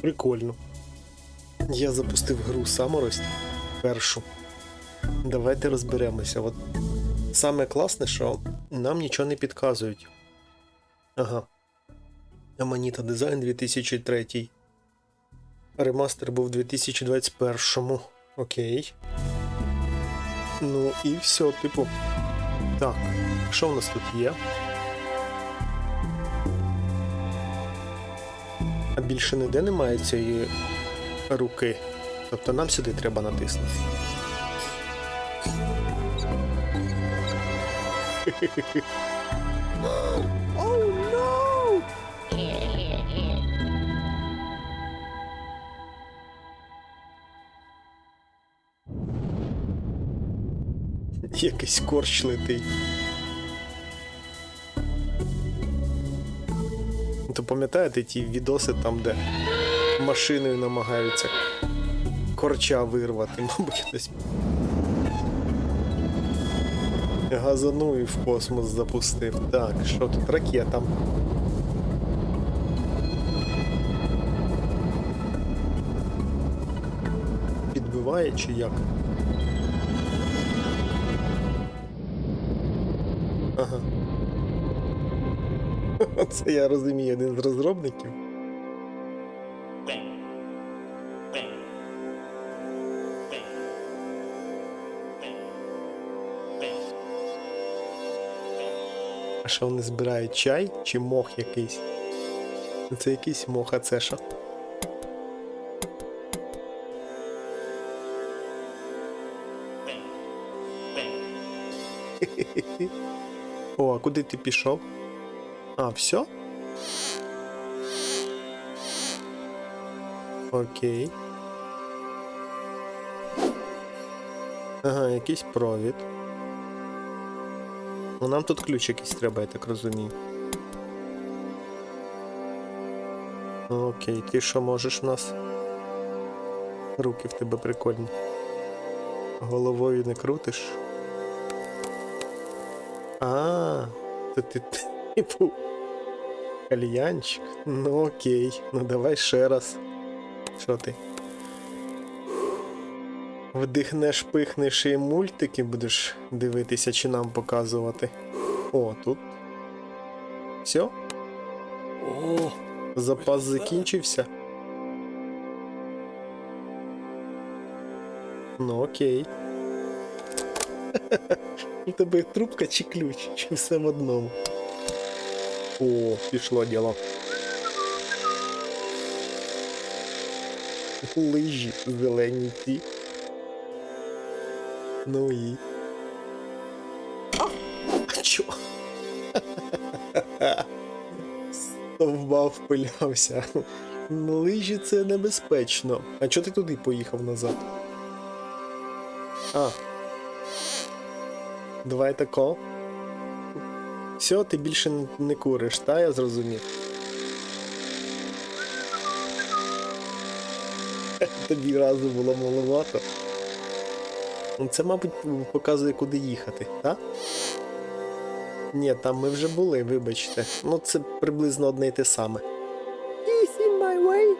Прикольно. Я запустив гру Саморость першу. Давайте розберемося. От саме класне, що нам нічого не підказують. Ага. Аманіта Дизайн 2003. Ремастер був у 2021. Окей. Ну і все, типу. Так, що в нас тут є? Більше ніде немає цієї руки. Тобто нам сюди треба натиснути. Якийсь корч летить. То пам'ятаєте ті відоси там, де машиною намагаються корча вирвати, мабуть, хтось. Газанув і в космос запустив. Так, що тут ракета? Підбиває чи як? Ага. Це я розумію, один з розробників. А що вони збирають чай чи мох якийсь? Ну, Це якийсь мох, а це що? О, а куди ти пішов? А, все? Окей. Ага, якийсь провід. Ну нам тут ключ якийсь треба, я так розумію. Окей, ти що можеш в нас? Руки в тебе прикольні. Головою не крутиш. А, то ти типу. Кальянчик. Ну окей. Ну давай ще раз. Що ти? Вдихнеш, пихнеш і мультики будеш дивитися чи нам показувати. О, тут. Все? О, запас закінчився. Ну окей. У тебе трубка чи ключ, чи все в одному. О, пішло діло. Лижі зелені ті. Ну і. А чо? Стовба впилявся. Лижі це небезпечно. А чого ти туди поїхав назад? А. Давай тако. Все, ти більше не- куриш, та я зрозумів. Тобі разу було маловато. Це, мабуть, показує, куди їхати, так? Ні, там ми вже були, вибачте. Ну, це приблизно одне й те саме. He's in my way.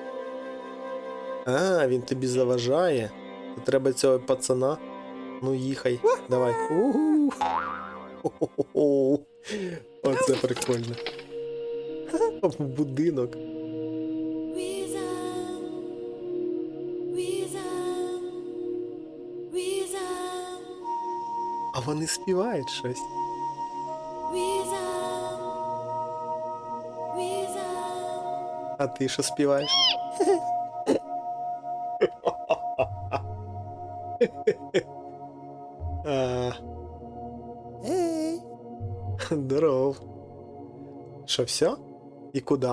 А, він тобі заважає. То треба цього пацана. Ну, їхай. Давай. Угу. Оце прикольно. В будинок. А вони співають щось. А ти що співаєш? А, Здоров. Що, все? І куди?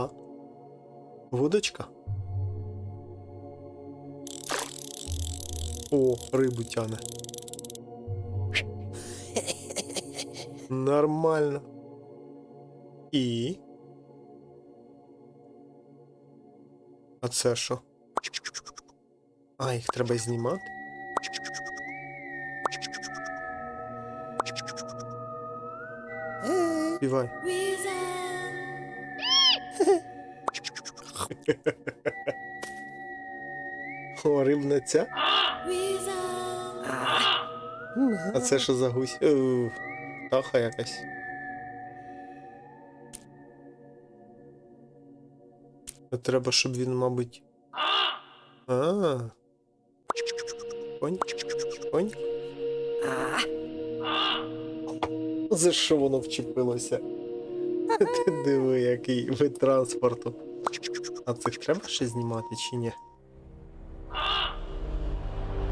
Вудочка? О, рибу тяне. Нормально. І. А це що? А, їх треба знімати. Співай. О, рибна ця? А це що за гусь? Е, Птаха якась. Треба, щоб він, мабуть. А. Конь. Конь. За що воно вчепилося? Ти диви, який вид транспорту. А цих треба ще знімати чи ні?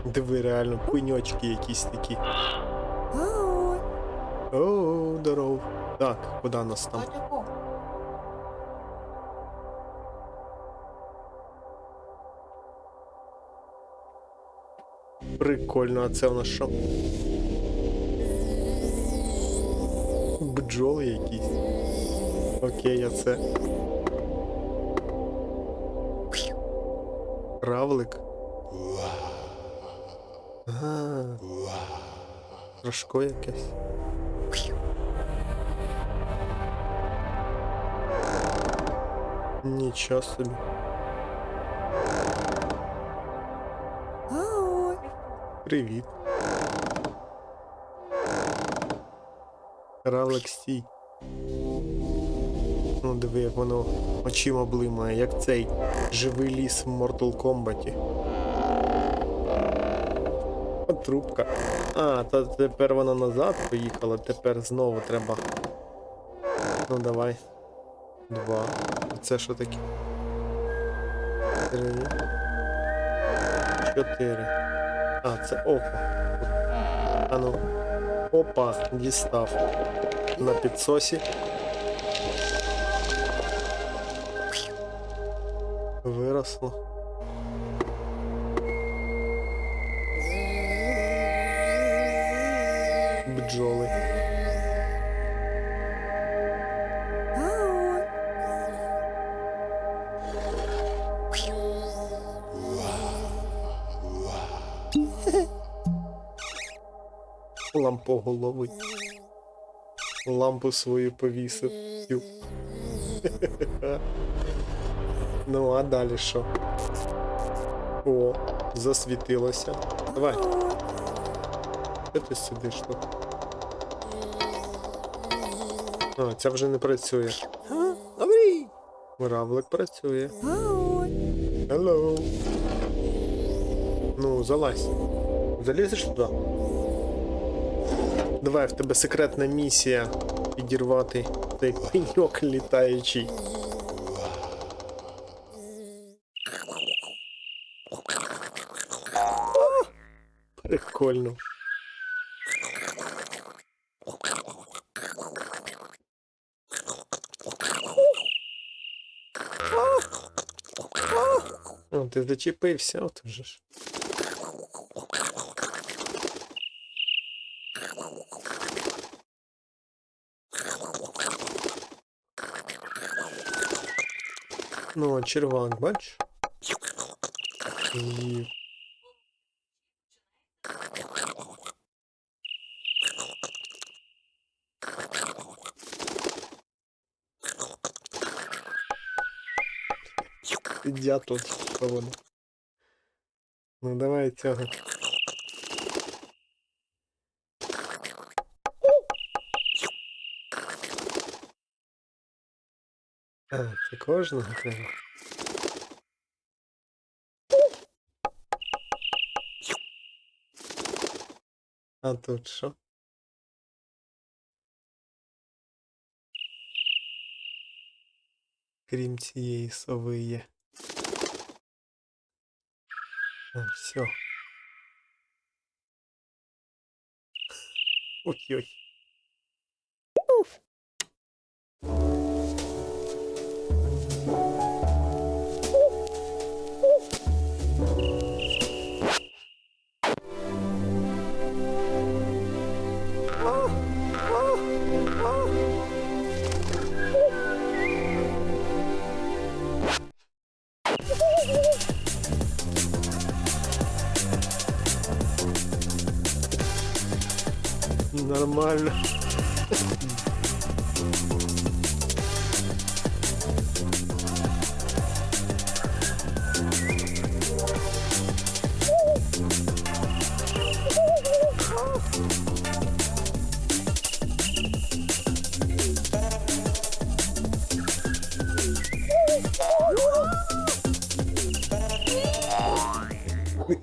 Диви, реально, пеньочки якісь такі. О, здоров. Так, куди нас там? Прикольно, а це в нас що? Бджоли якісь. Окей, а це. Равлик. А, Рожко якесь. Нічого собі. Ой. Привіт. Равлик стій. Ну, диви, як воно очима блимає, як цей живий ліс в Mortal Kombat. Трубка. А, то тепер вона назад поїхала, тепер знову треба. Ну давай. Два. Це що таке? Три. Чотири. А, це око. А ну. Опа, дістав. На підсосі. Виросло. Бджоли. Лампоголовий. Лампу свою повісив. Ну, а далі що? О, засвітилося. Давай, де ти сидиш тут? А, ця вже не працює. Добрий. Равлик працює. Hello. Ну, залазь. Залізеш туди? Давай, в тебе секретна місія підірвати цей пеньок літаючий. Прикольно. О, ти зачепився, от вже ж. Ну, а червак, бач? І... Дятел, поводу. Ну давай цього. А, це кожного треба. А тут що? Крім цієї сови є. А, все. Ой-ой. normal.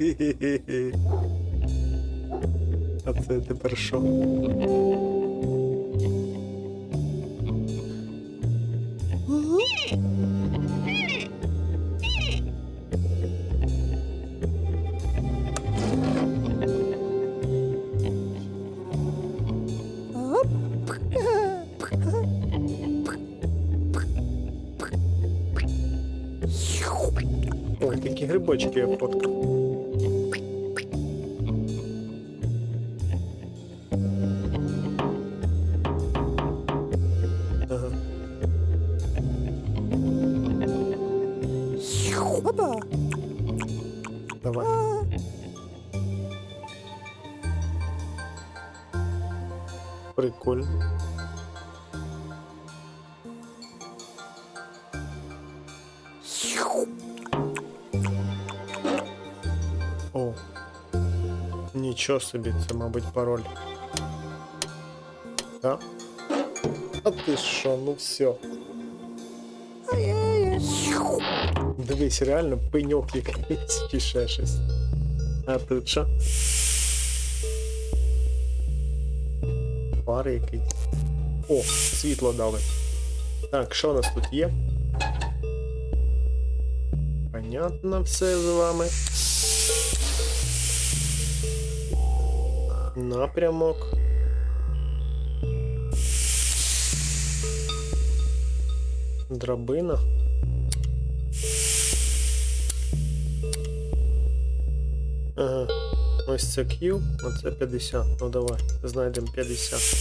Hehehehe А це тепер що? Ой, які грибочки я фоткав. Опа. Давай. Прикольно. О. Нічого собі, це, мабуть, пароль. Так? А ти що, ну все. Дивись, реально пеньок якийсь чи ще щось. А тут що? Пари якийсь. О, світло дали. Так, що у нас тут є? Понятно все з вами. Напрямок. Драбина. Ага. Ось це Q, а це 50. Ну давай, знайдемо 50.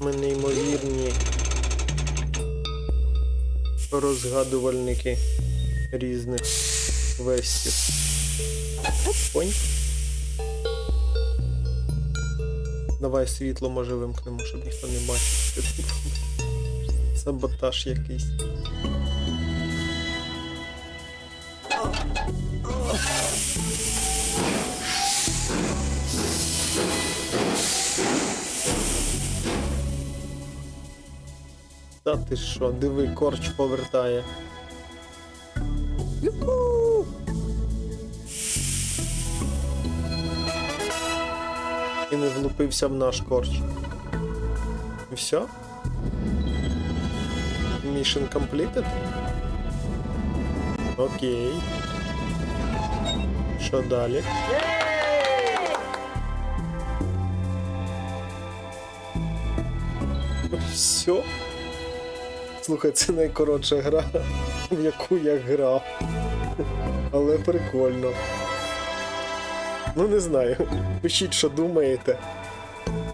Ми неймовірні розгадувальники різних вестів. Понь. Давай світло може вимкнемо, щоб ніхто не бачив. Саботаж якийсь. Та ти що, диви, корч повертає. Юху. І не влупився в наш корч. Все? Mission completed? Окей. Що далі? Все. Слухай, це найкоротша гра, в яку я грав. Але прикольно. Ну не знаю. Пишіть, що думаєте.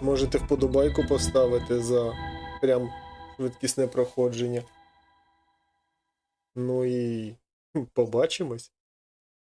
Можете вподобайку поставити за прям швидкісне проходження. Ну і побачимось.